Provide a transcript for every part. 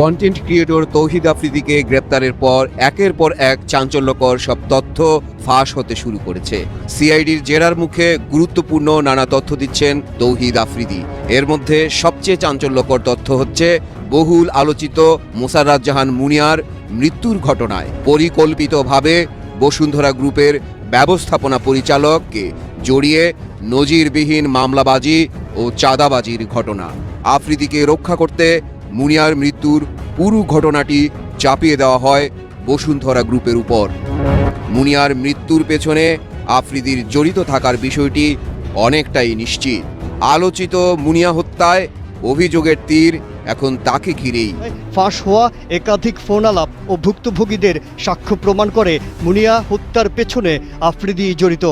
Content creator তৌহিদ আফ্রিদিকে গ্রেপ্তারের পর একের পর এক চাঞ্চল্যকর সব তথ্য ফাঁস হতে শুরু করেছে। সিআইডির জেরার মুখে গুরুত্বপূর্ণ নানা তথ্য দিচ্ছেন তৌহিদ আফ্রিদি। এর মধ্যে সবচেয়ে চাঞ্চল্যকর তথ্য হচ্ছে বহুল আলোচিত মোসাররাত জাহান মুনিয়ার মৃত্যুর ঘটনায় পরিকল্পিতভাবে বসুন্ধরা গ্রুপের ব্যবস্থাপনা পরিচালককে জড়িয়ে নজিরবিহীন মামলাবাজি ও চাঁদাবাজির ঘটনা। আফ্রিদিকে রক্ষা করতে মুনিয়ার মৃত্যুর পুরো ঘটনাটি চাপিয়ে দেওয়া হয় বসুন্ধরা গ্রুপের উপর। মুনিয়ার মৃত্যুর পেছনে আফ্রিদির জড়িত থাকার বিষয়টি অনেকটাই নিশ্চিত। আলোচিত মুনিয়া হত্যায় অভিযোগের তীর এখন তাকে ঘিরেই। ফাঁস হওয়া একাধিক ফোন আলাপ ও ভুক্তভোগীদের সাক্ষ্য প্রমাণ করে মুনিয়া হত্যার পেছনে আফ্রিদি জড়িত।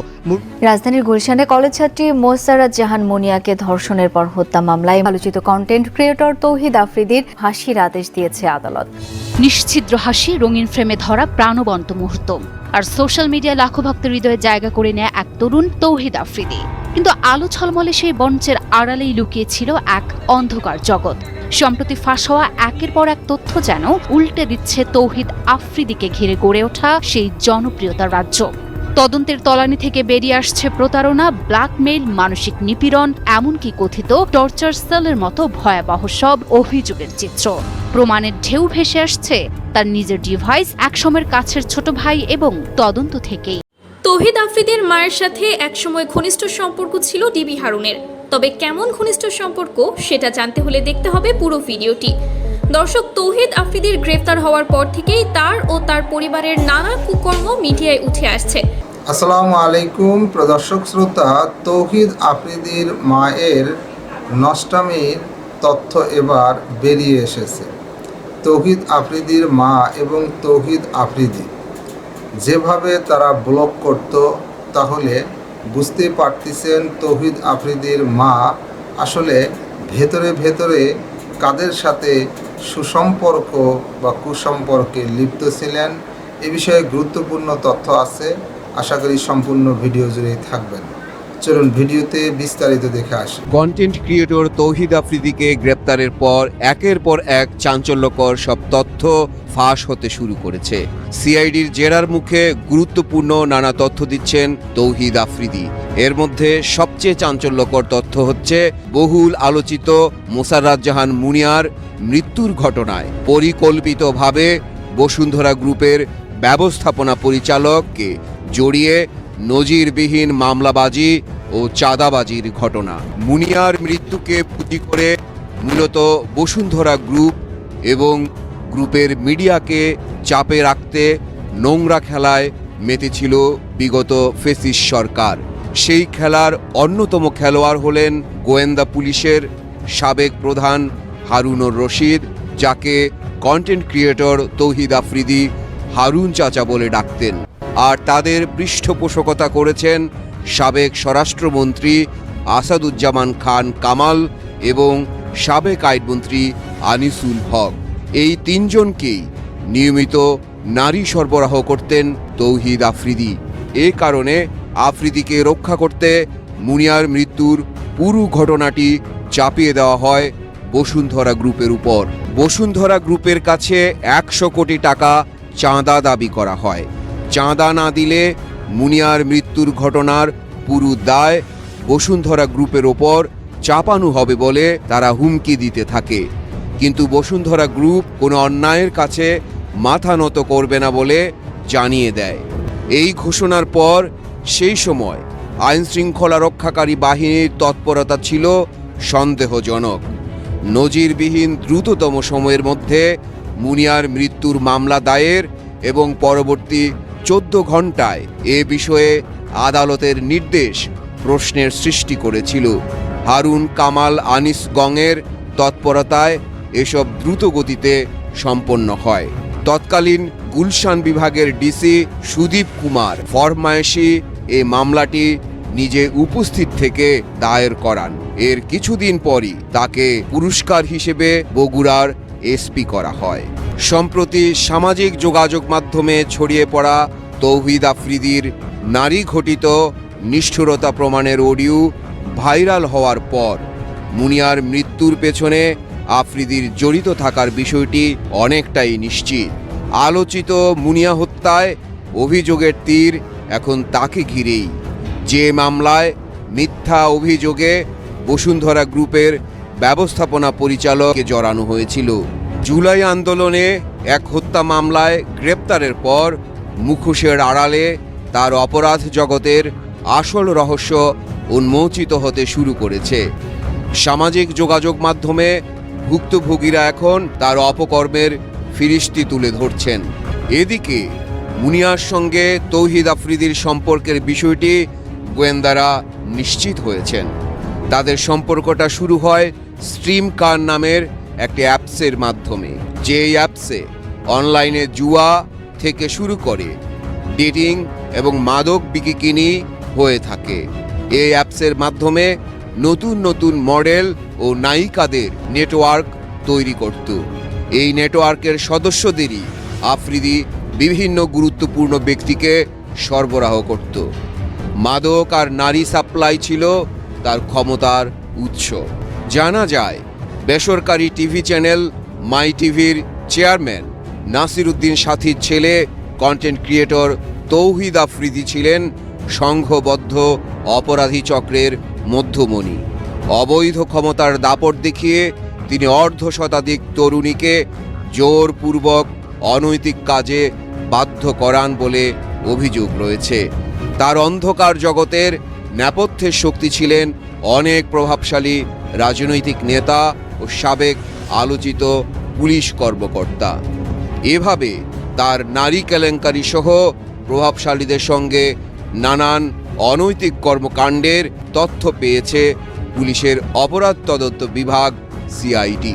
রাজধানীর গুলশানে কলেজ ছাত্রী মোসারাত জাহান মুনিয়াকে ধর্ষণের পর হত্যা মামলায় আলোচিত কন্টেন্ট ক্রিয়েটর তৌহিদ আফ্রিদির ফাঁসির আদেশ দিয়েছে আদালত। নিশ্ছিদ্র হাসি রঙিন ফ্রেমে ধরা প্রাণবন্ত মুহূর্ত। আর সোশ্যাল মিডিয়া লাখো ভক্তের হৃদয়ে জায়গা করে নেয় এক তরুণ তৌহিদ আফ্রিদি। কিন্তু আলো ছলমলে সেই মঞ্চের আড়ালেই লুকিয়ে ছিল এক অন্ধকার জগৎ। সম্প্রতি ফাঁস হওয়া একের পর এক তথ্য যেন উল্টে দিচ্ছে তৌহিদ আফ্রিদিকে ঘিরে গড়ে ওঠা সেই জনপ্রিয়তার রাজ্য। তদন্তের তলানি থেকে বেরিয়ে আসছে প্রতারণা, ব্ল্যাকমেইল, মানসিক নিপীড়ন, এমনকি কথিত টর্চার সেলের মতো ভয়াবহ সব অভিযোগের চিত্র। প্রমাণের ঢেউ ভেসে আসছে তার নিজের ডিভাইস, একসময়ের কাছের ছোট ভাই এবং তদন্ত থেকেই। তৌহিদ আফ্রিদির মায়ের সাথে একসময় ঘনিষ্ঠ সম্পর্ক ছিল ডিবি হারুনের। তবে কেমন ঘনিষ্ঠ সম্পর্ক, সেটা জানতে হলে দেখতে হবে পুরো ভিডিওটি। দর্শক, তৌহিদ আফ্রিদির গ্রেফতার হওয়ার পর থেকেই তার ও তার পরিবারের নানা কুকর্ম মিডিয়ায় উঠে আসছে। আসসালামু আলাইকুম, প্রদর্শক শ্রোতা, তৌহিদ আফ্রিদির মায়ের নষ্টামির তথ্য এবার বেরিয়ে এসেছে। তৌহিদ আফ্রিদির মা এবং তৌহিদ আফ্রিদি। যেভাবে তারা ব্লক করত, তাহলে বুঝতে পারতেছেন তৌহিদ আফ্রিদির মা আসলে ভেতরে ভেতরে কাদের সাথে সুসম্পর্ক বা কুসম্পর্কে লিপ্ত ছিলেন, এ বিষয়ে গুরুত্বপূর্ণ তথ্য আছে। আশা করি সম্পূর্ণ ভিডিও জুড়েই থাকবেন। চলুন ভিডিওতে বিস্তারিত দেখে আসি। কন্টেন্ট ক্রিয়েটর তৌহিদ আফ্রিদিকে গ্রেপ্তারের পর একের পর এক চাঞ্চল্যকর সব তথ্য ফাঁস হতে শুরু করেছে। সিআইডির জেরার মুখে গুরুত্বপূর্ণ নানা তথ্য দিচ্ছেন তৌহিদ আফ্রিদি। এর মধ্যে সবচেয়ে চাঞ্চল্যকর তথ্য হচ্ছে বহুল আলোচিত মোসাররাত জাহান মুনিয়ার মৃত্যুর ঘটনায় পরিকল্পিতভাবে বসুন্ধরা গ্রুপের ব্যবস্থাপনা পরিচালককে জড়িয়ে নজিরবিহীন মামলাবাজি ও চাঁদাবাজির ঘটনা। মুনিয়ার মৃত্যুকে পুঁজি করে মূলত বসুন্ধরা গ্রুপ এবং গ্রুপের মিডিয়াকে চাপে রাখতে নোংরা খেলায় মেতেছিল বিগত ফেসিস সরকার। সেই খেলার অন্যতম খেলোয়াড় হলেন গোয়েন্দা পুলিশের সাবেক প্রধান হারুনুর রশিদ, যাকে কন্টেন্ট ক্রিয়েটর তৌহিদ আফ্রিদি হারুন চাচা বলে ডাকতেন। আর তাদের পৃষ্ঠপোষকতা করেছেন সাবেক স্বরাষ্ট্রমন্ত্রী আসাদুজ্জামান খান কামাল এবং সাবেক আইনমন্ত্রী আনিসুল হক। এই তিনজনকেই নিয়মিত নারী সরবরাহ করতেন তৌহিদ আফ্রিদি। এ কারণে আফ্রিদিকে রক্ষা করতে মুনিয়ার মৃত্যুর পুরো ঘটনাটি চাপিয়ে দেওয়া হয় বসুন্ধরা গ্রুপের উপর। বসুন্ধরা গ্রুপের কাছে একশো কোটি টাকা চাঁদা দাবি করা হয়। চাঁদা না দিলে মুনিয়ার মৃত্যুর ঘটনার পুরো দায় বসুন্ধরা গ্রুপের ওপর চাপানো হবে বলে তারা হুমকি দিতে থাকে। কিন্তু বসুন্ধরা গ্রুপ কোনো অন্যায়ের কাছে মাথা নত করবে না বলে জানিয়ে দেয়। এই ঘোষণার পর সেই সময় আইন শৃঙ্খলা রক্ষাকারী বাহিনীর তৎপরতা ছিল সন্দেহজনক। নজিরবিহীন দ্রুততম সময়ের মধ্যে মুনিয়ার মৃত্যুর মামলা দায়ের এবং পরবর্তী চোদ্দ ঘন্টায় এ বিষয়ে আদালতের নির্দেশ প্রশ্নের সৃষ্টি করেছিল। হারুন কামাল আনিস গংয়ের তৎপরতায় এসব দ্রুত গতিতে সম্পন্ন হয়। তৎকালীন গুলশান বিভাগের ডিসি সুদীপ কুমার ফরমায়েশি এ মামলাটি নিজে উপস্থিত থেকে দায়ের করান। এর কিছুদিন পরই তাকে পুরস্কার হিসেবে বগুড়ার এসপি করা হয়। সম্প্রতি সামাজিক যোগাযোগ মাধ্যমে ছড়িয়ে পড়া তৌহিদ আফ্রিদির নারী ঘটিত নিষ্ঠুরতা প্রমাণের অডিও ভাইরাল হওয়ার পর মুনিয়ার মৃত্যুর পেছনে আফ্রিদির জড়িত থাকার বিষয়টি অনেকটাই নিশ্চিত। আলোচিত মুনিয়া হত্যায় অভিযোগের তীর এখন তাকে ঘিরেই। যে মামলায় মিথ্যা অভিযোগে বসুন্ধরা গ্রুপের ব্যবস্থাপনা পরিচালককে জড়ানো হয়েছিল। জুলাই আন্দোলনে এক হত্যা মামলায় গ্রেপ্তারের পর মুখোশের আড়ালে তার অপরাধ জগতের আসল রহস্য উন্মোচিত হতে শুরু করেছে। সামাজিক যোগাযোগ মাধ্যমে ভুক্তভোগীরা এখন তার অপকর্মের ফিরিস্তি তুলে ধরছেন। এদিকে মুনিয়ার সঙ্গে তৌহিদ আফ্রিদির সম্পর্কের বিষয়টি গোয়েন্দারা নিশ্চিত হয়েছেন। তাদের সম্পর্কটা শুরু হয় স্ট্রিম কার নামের একটি অ্যাপসের মাধ্যমে। যে অ্যাপসে অনলাইনে জুয়া থেকে শুরু করে ডেটিং এবং মাদক বিকিকিনি হয়ে থাকে। এই অ্যাপসের মাধ্যমে নতুন নতুন মডেল ও নায়িকাদের নেটওয়ার্ক তৈরি করত। এই নেটওয়ার্কের সদস্যদেরই আফ্রিদি বিভিন্ন গুরুত্বপূর্ণ ব্যক্তিকে সরবরাহ করত। মাদক আর নারী সাপ্লাই ছিল তার ক্ষমতার উৎস। জানা যায়, বেসরকারি টিভি চ্যানেল মাই টিভির চেয়ারম্যান নাসির উদ্দিন সাথীর ছেলে কন্টেন্ট ক্রিয়েটর তৌহিদ আফ্রিদি ছিলেন সংঘবদ্ধ অপরাধী চক্রের মধ্যমণি। অবৈধ ক্ষমতার দাপট দেখিয়ে তিনি অর্ধ শতাধিক তরুণীকে জোরপূর্বক অনৈতিক কাজে বাধ্য করান বলে অভিযোগ রয়েছে। তার অন্ধকার জগতের নেপথ্যের শক্তি ছিলেন অনেক প্রভাবশালী রাজনৈতিক নেতা ও সাবেক আলোচিত পুলিশ কর্মকর্তা। এভাবে তার নারী কেলেঙ্কারি সহ প্রভাবশালীদের সঙ্গে নানান অনৈতিক কর্মকাণ্ডের তথ্য পেয়েছে পুলিশের অপরাধ তদন্ত বিভাগ সিআইডি।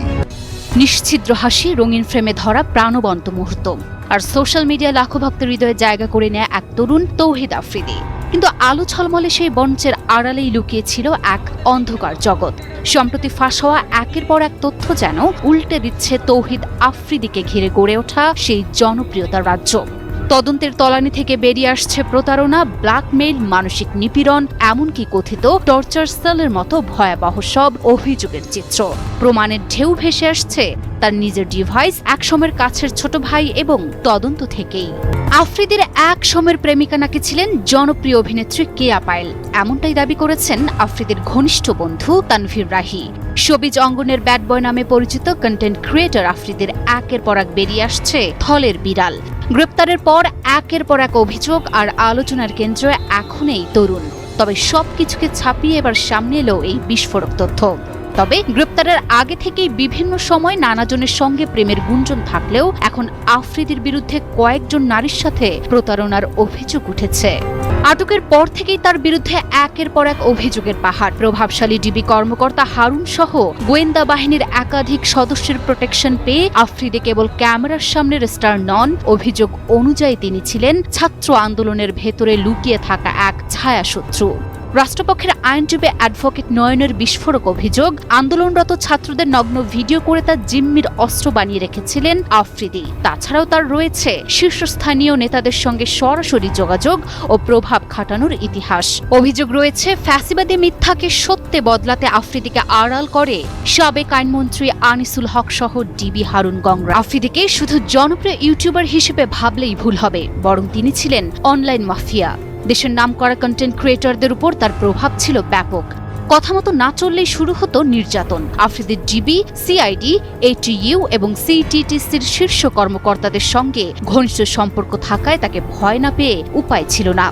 নিশ্ছিদ্র হাসি রঙিন ফ্রেমে ধরা প্রাণবন্ত মুহূর্ত। আর সোশ্যাল মিডিয়া লাখো ভক্তের হৃদয়ে জায়গা করে নেয় এক তরুণ তৌহিদ আফ্রিদি। কিন্তু আলো ছলমলে সেই মঞ্চের আড়ালেই লুকিয়ে ছিল এক অন্ধকার জগৎ। সম্প্রতি ফাঁস হওয়া একের পর এক তথ্য যেন উল্টে দিচ্ছে তৌহিদ আফ্রিদিকে ঘিরে গড়ে ওঠা সেই জনপ্রিয়তার রাজ্য। তদন্তের তলানি থেকে বেরিয়ে আসছে প্রতারণা, ব্ল্যাকমেইল, মানসিক নিপীড়ন, এমনকি কথিত টর্চার সেলের মতো ভয়াবহ সব অভিযোগের চিত্র। প্রমাণের ঢেউ ভেসে আসছে তার নিজের ডিভাইস একসময়ের কাছের ছোট ভাই এবং তদন্ত থেকেই। আফ্রিদির এক সময়ের প্রেমিকা নাকি ছিলেন জনপ্রিয় অভিনেত্রী কেয়া পায়েল। এমনটাই দাবি করেছেন আফ্রিদির ঘনিষ্ঠ বন্ধু তানভীর রাহি। সবিজ অঙ্গনের ব্যাড বয় নামে পরিচিত কন্টেন্ট ক্রিয়েটর আফ্রিদির একের পর এক বেরিয়ে আসছে থলের বিড়াল। গ্রেপ্তারের পর একের পর এক অভিযোগ আর আলোচনার কেন্দ্র এখনই তরুণ। তবে সব কিছুকে ছাপিয়ে এবার সামনে এলো এই বিস্ফোরক তথ্য। তবে গ্রেপ্তারের আগে থেকেই বিভিন্ন সময় নানাজনের সঙ্গে প্রেমের গুঞ্জন থাকলেও এখন আফ্রিদির বিরুদ্ধে কয়েকজন নারীর সাথে প্রতারণার অভিযোগ উঠেছে। আটকের পর থেকেই তার বিরুদ্ধে একের পর এক অভিযোগের পাহাড়। প্রভাবশালী ডিবি কর্মকর্তা হারুন সহ গোয়েন্দা বাহিনীর একাধিক সদস্যের প্রোটেকশন পেয়ে আফ্রিদি কেবল ক্যামেরার সামনের স্টার নন। অভিযোগ অনুযায়ী তিনি ছিলেন ছাত্র আন্দোলনের ভেতরে লুকিয়ে থাকা এক ছায়াশত্রু। রাষ্ট্রপক্ষের আইনজীবী অ্যাডভোকেট নয়নের বিস্ফোরক অভিযোগ। আন্দোলনরত ছাত্রদের নগ্ন ভিডিও করে তার জিম্মির অস্ত্র বানিয়ে রেখেছিলেন আফ্রিদি। তাছাড়াও তার রয়েছে শীর্ষস্থানীয় নেতাদের সঙ্গে সরাসরি যোগাযোগ ও প্রভাব খাটানোর ইতিহাস। অভিযোগ রয়েছে, ফ্যাসিবাদী মিথ্যাকে সত্যে বদলাতে আফ্রিদিকে আড়াল করে সাবেক আইনমন্ত্রী আনিসুল হক সহ ডিবি হারুন গংরা। আফ্রিদিকে শুধু জনপ্রিয় ইউটিউবার হিসেবে ভাবলেই ভুল হবে, বরং তিনি ছিলেন অনলাইন মাফিয়া। দেশের নাম করা কন্টেন্ট ক্রিয়েটরদের উপর তার প্রভাব ছিল ব্যাপক। কথা মতো না চললেই শুরু হতো নির্যাতন। আফ্রিদির জিবি, সিআইডি, এটিইউ এবং সিটিটিসির শীর্ষ কর্মকর্তাদের সঙ্গে ঘনিষ্ঠ সম্পর্ক থাকায় তাকে ভয় না পেয়ে উপায় ছিল না।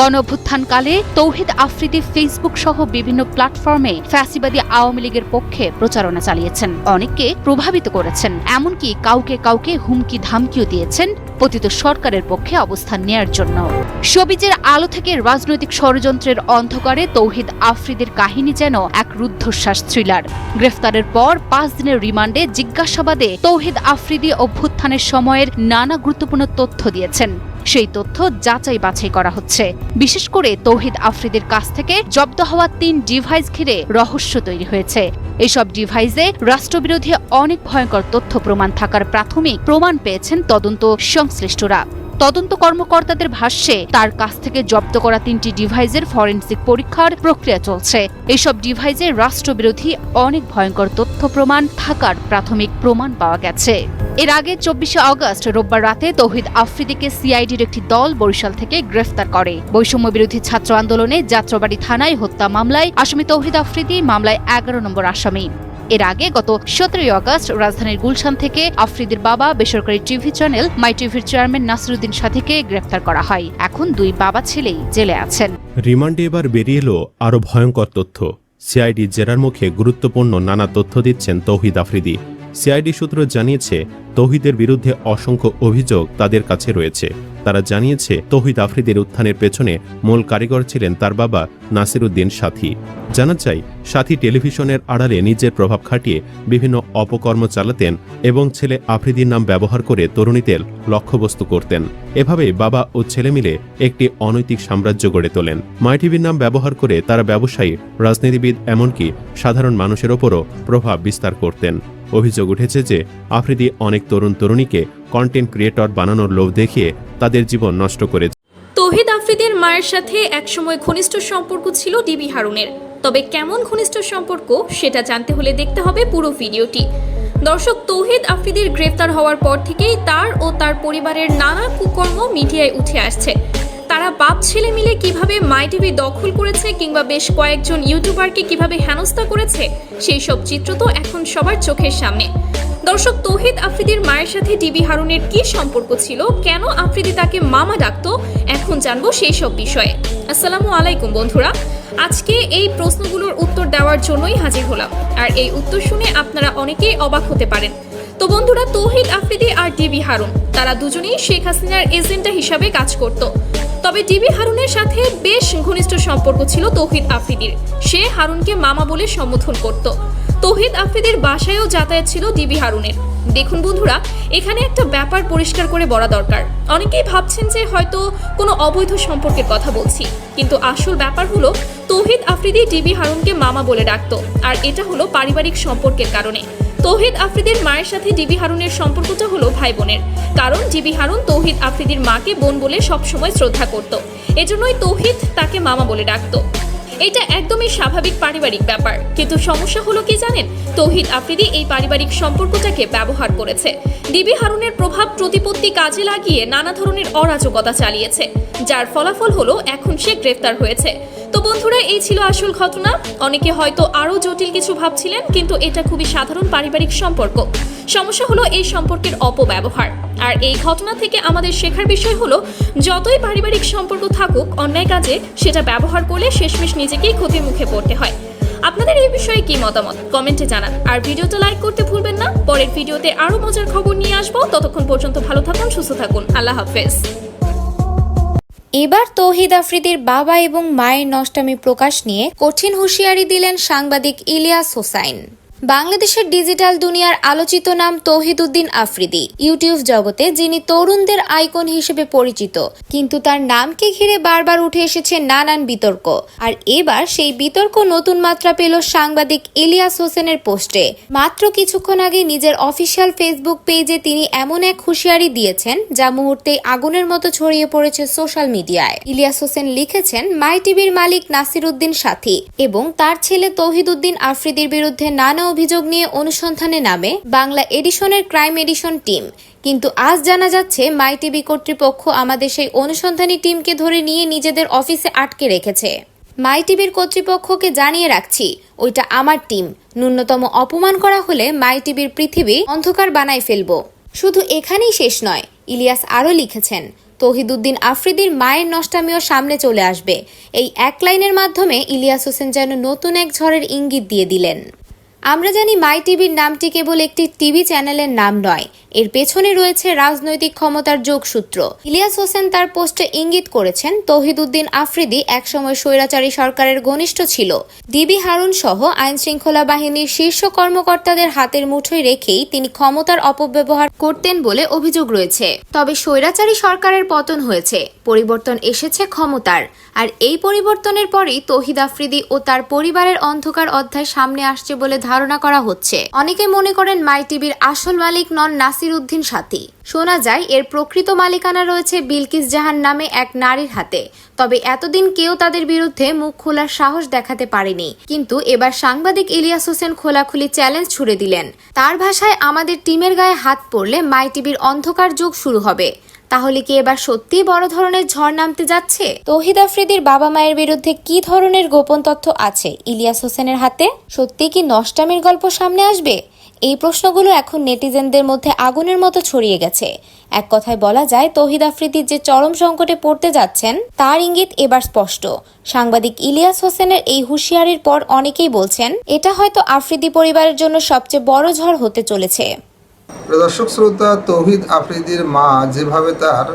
গণ অভ্যুত্থানকালে তৌহিদ আফ্রিদি ফেসবুক সহ বিভিন্ন প্ল্যাটফর্মে ফ্যাসিবাদী আওয়ামী লীগের পক্ষে প্রচারণা চালিয়েছেন। অনেককে প্রভাবিত করেছেন। এমনকি কাউকে কাউকে হুমকি ধামকিও দিয়েছেন পতিত সরকারের পক্ষে অবস্থান নেয়ার জন্য। সবিজের আলো থেকে রাজনৈতিক ষড়যন্ত্রের অন্ধকারে তৌহিদ আফ্রিদের কাহিনী যেন এক রুদ্ধশ্বাস থ্রিলার। গ্রেফতারের পর পাঁচ দিনের রিমান্ডে জিজ্ঞাসাবাদে তৌহিদ আফ্রিদি অভ্যুত্থানের সময়ের নানা গুরুত্বপূর্ণ তথ্য দিয়েছেন। সেই তথ্য যাচাই বাছাই করা হচ্ছে। বিশেষ করে তৌহিদ আফ্রিদের কাছ থেকে জব্দ হওয়া তিন ডিভাইস ঘিরে রহস্য তৈরি হয়েছে। এসব ডিভাইসে রাষ্ট্রবিরোধী অনেক ভয়ঙ্কর তথ্য প্রমাণ থাকার প্রাথমিক প্রমাণ পেয়েছেন তদন্ত সংশ্লিষ্টরা। তদন্ত কর্মকর্তাদের ভাষ্যে, তার কাছ থেকে জব্দ করা তিনটি ডিভাইসের ফরেনসিক পরীক্ষার প্রক্রিয়া চলছে। এসব ডিভাইসে রাষ্ট্রবিরোধী অনেক ভয়ঙ্কর তথ্য প্রমাণ থাকার প্রাথমিক প্রমাণ পাওয়া গেছে। এর আগে চব্বিশে অগস্ট রোববার রাতে তৌহিদ আফ্রিদিকে সিআইডির একটি দল বরিশাল থেকে গ্রেফতার করে। বৈষম্য বিরোধী ছাত্র আন্দোলনে যাত্রাবাড়ি থানায় হত্যা মামলায় আসামি তৌহিদ আফ্রিদি, মামলায় এগারো নম্বর আসামি। এর আগে গত সতেরোই অগস্ট রাজধানীর গুলশান থেকে আফ্রিদির বাবা বেসরকারি টিভি চ্যানেল মাই টিভির চেয়ারম্যান নাসিরুদ্দিন সাথীকে গ্রেফতার করা হয়। এখন দুই বাবা ছেলেই জেলে আছেন। রিমান্ডে এবার বেরিয়ে এলো আরও ভয়ঙ্কর তথ্য। সিআইডি জেরার মুখে গুরুত্বপূর্ণ নানা তথ্য দিচ্ছেন তৌহিদ আফ্রিদি। সিআইডি সূত্র জানিয়েছে, তৌহিদের বিরুদ্ধে অসংখ্য অভিযোগ তাদের কাছে রয়েছে। তারা জানিয়েছে, তৌহিদ আফ্রিদির উত্থানের পেছনে মূল কারিগর ছিলেন তার বাবা নাসিরুদ্দিন সাথী। জানা যায়, সাথী টেলিভিশনের আড়ালে নিজের প্রভাব খাটিয়ে বিভিন্ন অপকর্ম চালাতেন এবং ছেলে আফ্রিদির নাম ব্যবহার করে তরুণীদের লক্ষ্যবস্তু করতেন। এভাবে বাবা ও ছেলে মিলে একটি অনৈতিক সাম্রাজ্য গড়ে তোলেন। মাইটিভির নাম ব্যবহার করে তারা ব্যবসায়ী, রাজনীতিবিদ, এমনকি সাধারণ মানুষের ওপরও প্রভাব বিস্তার করতেন। অভিযোগ উঠেছে যে আফ্রিদি অনেক তরুণ তরুণীকে কন্টেন্ট ক্রিয়েটর বানানোর লোভ দেখিয়ে তাদের জীবন নষ্ট করে তৌহিদ আফ্রিদির মায়ের সাথে একসময় ঘনিষ্ঠ সম্পর্ক ছিল ডিবি হারুনের। তবে কেমন ঘনিষ্ঠ সম্পর্ক সেটা জানতে হলে দেখতে হবে পুরো ভিডিওটি। দর্শক, তৌহিদ আফ্রিদির গ্রেফতার হওয়ার পর থেকেই তার ও তার পরিবারের নানা কুকর্ম মিডিয়ায় উঠে আসছে। তারা বাপ ছেলে মিলে কীভাবে মাই টিভি দখল করেছে কিংবা বেশ কয়েকজন ইউটিউবারকে কীভাবে হেনস্থা করেছে, সেই সব চিত্র তো এখন সবার চোখের সামনে। দর্শক, তৌহিদ আফ্রিদির মায়ের সাথে ডিবি হারুনের কি সম্পর্ক ছিল? কেন আফ্রিদি তাকে মামা ডাকতো? এখন জানব সেই সব বিষয়ে। আসসালামু আলাইকুম, বন্ধুরা। আজকে এই প্রশ্নগুলোর উত্তর দেওয়ার জন্যই হাজির হলাম। আর এই উত্তর শুনে আপনারা অনেকেই অবাক হতে পারেন। তো বন্ধুরা, তৌহিদ আফ্রিদি আর ডিবি হারুন, তারা দুজনেই শেখ হাসিনার এজেন্টা হিসাবে কাজ করত। তবে ডিবি হারুনের সাথে বেশ ঘনিষ্ঠ সম্পর্ক ছিল তৌহিদ আফ্রিদির। সে হারুনকে মামা বলে সম্বোধন করত। তৌহিদ আফ্রিদির বাসায়ও যাতায়াত ছিল ডিবি হারুনের। দেখুন বন্ধুরা, এখানে একটা ব্যাপার পরিষ্কার করে বলা দরকার। অনেকেই ভাবছেন যে হয়তো কোনো অবৈধ সম্পর্কের কথা বলছি। কিন্তু আসল ব্যাপার হলো, তৌহিদ আফ্রিদি ডিবি হারুনকে মামা বলে ডাকতো। আর এটা হলো পারিবারিক সম্পর্কের কারণে। তৌহিদ আফ্রিদির মায়ের সাথে ডিবি হারুনের সম্পর্কটা হলো ভাই বোনের কারণ ডিবি হারুন তৌহিদ আফ্রিদির মাকে বোন বলে সবসময় শ্রদ্ধা করত। এজন্যই তৌহিদ তাকে মামা বলে ডাকতো। এটা একদমই স্বাভাবিক পারিবারিক ব্যাপার। কিন্তু সমস্যা হলো কি জানেন? তৌহিদ আফ্রিদি এই পারিবারিক সম্পর্কটাকে ব্যবহার করেছে। ডিবি হারুনের প্রভাব প্রতিপত্তি কাজে লাগিয়ে নানা ধরনের অরাজকতা চালিয়েছে, যার ফলাফল হলো এখন সে গ্রেফতার হয়েছে। তো বন্ধুরা, এই ছিল আসল ঘটনা। অনেকে হয়তো আরও জটিল কিছু ভাবছিলেন, কিন্তু এটা খুবই সাধারণ পারিবারিক সম্পর্ক। সমস্যা হলো এই সম্পর্কের অপব্যবহার। আর এই ঘটনা থেকে আমাদের শেখার বিষয় হলো, যতই পারিবারিক সম্পর্ক থাকুক, অন্যায় কাজে সেটা ব্যবহার করলে শেষমেশ নিজেকেই ক্ষতির মুখে পড়তে হয়। আপনাদের এই বিষয়ে কি মতামত? কমেন্টে জানান। আর ভিডিওটা লাইক করতে ভুলবেন না। পরের ভিডিওতে আরও মজার খবর নিয়ে আসব। ততক্ষণ পর্যন্ত ভালো থাকুন, সুস্থ থাকুন। আল্লাহ হাফেজ। এবার তৌহিদ আফ্রিদির বাবা এবং মায়ের নষ্টামি প্রকাশ নিয়ে কঠিন হুঁশিয়ারি দিলেন সাংবাদিক ইলিয়াস হোসাইন। বাংলাদেশের ডিজিটাল দুনিয়ার আলোচিত নাম তৌহিদ উদ্দিন আফ্রিদি। ইউটিউব জগতে যিনি তরুণদের আইকন হিসেবে পরিচিত, কিন্তু তার নামকে ঘিরে বারবার উঠে এসেছে নানান বিতর্ক। আর এবার সেই বিতর্ক নতুন মাত্রা পেল সাংবাদিক ইলিয়াস হোসেনের পোস্টে। মাত্র কিছুক্ষণ আগে নিজের অফিসিয়াল ফেসবুক পেজে তিনি এমন এক হুঁশিয়ারি দিয়েছেন, যা মুহূর্তেই আগুনের মতো ছড়িয়ে পড়েছে সোশ্যাল মিডিয়ায়। ইলিয়াস হোসেন লিখেছেন, মাই টিভির মালিক নাসির উদ্দিন সাথী এবং তার ছেলে তৌহিদ উদ্দিন আফ্রিদির বিরুদ্ধে নানা অভিযোগ নিয়ে অনুসন্ধানে নামে বাংলা এডিশনের ক্রাইম এডিশন টিম। কিন্তু আজ জানা যাচ্ছে, মাই টিভি কর্তৃপক্ষ আমাদের সেই অনুসন্ধানী টিমকে ধরে নিয়ে নিজেদের অফিসে আটকে রেখেছে। মাই টিভির কর্তৃপক্ষকে জানিয়ে রাখছি, ওইটা আমার টিম। ন্যূনতম অপমান করা হলে মাই টিভির পৃথিবী অন্ধকার বানায় ফেলব। শুধু এখানেই শেষ নয়, ইলিয়াস আরও লিখেছেন, তহিদুদ্দিন আফ্রিদির মায়ের নষ্টামিও সামনে চলে আসবে। এই এক লাইনের মাধ্যমে ইলিয়াস হোসেন যেন নতুন এক ঝড়ের ইঙ্গিত দিয়ে দিলেন। আমরা জানি মাই টিভির নামটি কেবল একটি টিভি চ্যানেলের নাম নয়। এর পেছনে রয়েছে রাজনৈতিক ক্ষমতার যোগসূত্র। ইলিয়াস হোসেন তার পোস্টে ইঙ্গিত করেছেন তৌহিদুদ্দিন আফ্রিদি একসময় স্বৈরাচারী সরকারের ঘনিষ্ঠ ছিল। ডিবি হারুন সহ আইন শৃঙ্খলা বাহিনীর শীর্ষ কর্মকর্তাদের হাতের মুঠোয় রেখেই তিনি ক্ষমতার অপব্যবহার করতেন বলে অভিযোগ রয়েছে। তবে স্বৈরাচারী সরকারের পতন হয়েছে, পরিবর্তন এসেছে ক্ষমতার। আর এই পরিবর্তনের পরই তহিদ আফ্রিদি ও তার পরিবারের অন্ধকার অধ্যায় সামনে আসছে বলে ধারণা করা হচ্ছে। অনেকে মনে করেন মাই টিভির আসল মালিক নন নাসির নাসির উদ্দিন সাথী। শোনা যায়, এর প্রকৃত মালিকানা রয়েছে বিলকিস জাহান নামে এক নারীর হাতে। তবে এতদিন কেউ তাদের বিরুদ্ধে মুখ খোলার সাহস দেখাতে পারেনি। কিন্তু এবার সাংবাদিক ইলিয়াস হোসেন খোলাখুলি চ্যালেঞ্জ ছুড়ে দিলেন। তার ভাষায়, আমাদের টিমের গায়ে হাত পড়লে মাই টিভির অন্ধকার যুগ শুরু হবে। তাহলে কি এবার সত্যিই বড় ধরনের ঝড় নামতে যাচ্ছে? তৌহিদ আফ্রিদির বাবা মায়ের বিরুদ্ধে কি ধরনের গোপন তথ্য আছে ইলিয়াস হোসেনের হাতে? সত্যি কি নষ্টামির গল্প সামনে আসবে? এই প্রশ্নগুলো এখন নেটিজেনদের মধ্যে আগুনের মতো ছড়িয়ে গেছে। এক কথায় বলা যায়, তহিদ আফ্রিদি যে চরম সংকটে পড়তে যাচ্ছেন, তার ইঙ্গিত এবার স্পষ্ট। সাংবাদিক ইলিয়াস হোসেনের এই হুঁশিয়ারির পর অনেকেই বলছেন, এটা হয়তো আফ্রিদি পরিবারের জন্য সবচেয়ে বড় ঝড় হতে চলেছে। প্রদর্শক শ্রোতা, তৌহিদ আফ্রিদির মা যেভাবে তার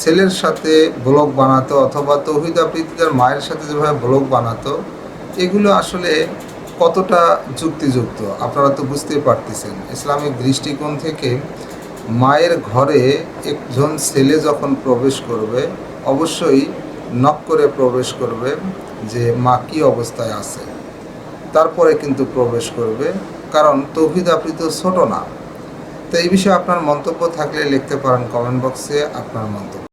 ছেলের সাথে ব্লগ বানাতো, অথবা তৌহিদ আফ্রিদি তার মায়ের সাথে যেভাবে ব্লগ বানাতো, এগুলো আসলে কতটা যুক্তিযুক্ত? আপনারা তো বুঝতেই পারতেছেন। ইসলামিক দৃষ্টিকোণ থেকে মায়ের ঘরে একজন ছেলে যখন প্রবেশ করবে, অবশ্যই নক করে প্রবেশ করবে যে, মা, কী অবস্থায় আছে? তারপরে কিন্তু প্রবেশ করবে। কারণ তৌহিদ আপনি তো ছোটো না। তো এই বিষয়ে আপনার মন্তব্য থাকলে লিখতে পারেন কমেন্ট বক্সে আপনার মন্তব্য।